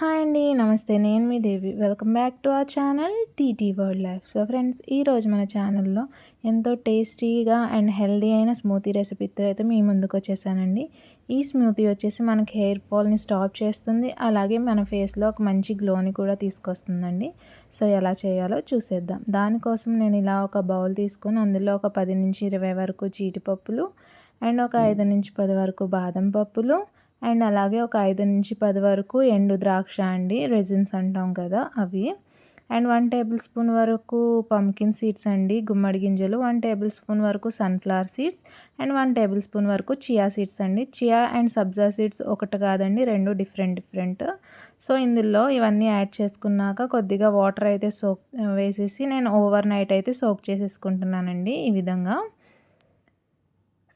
Hi అండి నమస్తే. నేను మీ Devi. Welcome back to our channel TT world life so friends ఈరోజు మన ఛానల్లో ఎంతో టేస్టీగా అండ్ హెల్దీ అయిన స్మూతీ రెసిపీతో అయితే మీ ముందుకు వచ్చేసానండి. ఈ స్మూతీ వచ్చేసి మనకి హెయిర్ ఫాల్ని స్టాప్ చేస్తుంది. అలాగే మన ఫేస్లో ఒక మంచి గ్లోని కూడా తీసుకొస్తుందండి. సో ఎలా చేయాలో చూసేద్దాం. దానికోసం నేను ఇలా ఒక బౌల్ తీసుకొని అందులో ఒక పది నుంచి ఇరవై వరకు జీడిపప్పులు అండ్ ఒక ఐదు నుంచి పది వరకు బాదం పప్పులు అండ్ అలాగే ఒక ఐదు నుంచి పది వరకు ఎండు ద్రాక్ష అండి రెజిన్స్ అంటాం కదా అవి. అండ్ వన్ టేబుల్ స్పూన్ వరకు పంకిన్ సీడ్స్ అండి గుమ్మడి గింజలు వన్ టేబుల్ స్పూన్ వరకు sunflower seeds and one tablespoon వరకు చియా సీడ్స్ అండి. చియా అండ్ సబ్జా సీడ్స్ ఒకటి కాదండి రెండు డిఫరెంట్ డిఫరెంట్. సో ఇందులో ఇవన్నీ యాడ్ చేసుకున్నాక కొద్దిగా వాటర్ అయితే సోక్ వేసేసి నేను ఓవర్ నైట్ అయితే సోక్ చేసేసుకుంటున్నానండి ఈ విధంగా.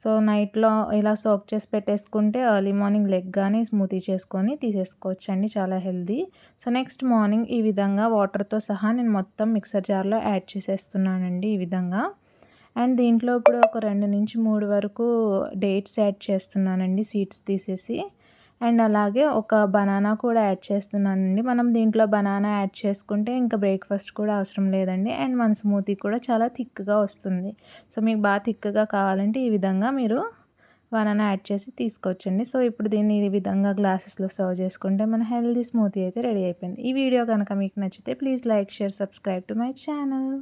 సో నైట్లో ఇలా సోక్ చేసి పెట్టేసుకుంటే ఎర్లీ మార్నింగ్ లెగ్ కానీ స్మూతీ చేసుకొని తీసేసుకోవచ్చు అండి చాలా హెల్దీ సో నెక్స్ట్ మార్నింగ్ ఈ విధంగా వాటర్తో సహా నేను మొత్తం మిక్సర్ జార్లో యాడ్ చేసేస్తున్నానండి ఈ విధంగా. అండ్ దీంట్లో ఇప్పుడు ఒక రెండు నుంచి మూడు వరకు డేట్స్ యాడ్ చేస్తున్నానండి సీడ్స్ తీసేసి. అండ్ అలాగే ఒక బనానా కూడా యాడ్ చేస్తున్నానండి. మనం దీంట్లో బనానా యాడ్ చేసుకుంటే ఇంకా బ్రేక్ఫాస్ట్ కూడా అవసరం లేదండి. అండ్ మన స్మూతీ కూడా చాలా థిక్గా వస్తుంది. సో మీకు బాగా థిక్గా కావాలంటే ఈ విధంగా మీరు బనానా యాడ్ చేసి తీసుకోవచ్చండి. సో ఇప్పుడు దీన్ని ఈ విధంగా గ్లాసెస్లో సర్వ్ చేసుకుంటే మన హెల్దీ స్మూతీ అయితే రెడీ అయిపోయింది. ఈ వీడియో కనుక మీకు నచ్చితే please like share subscribe to my channel.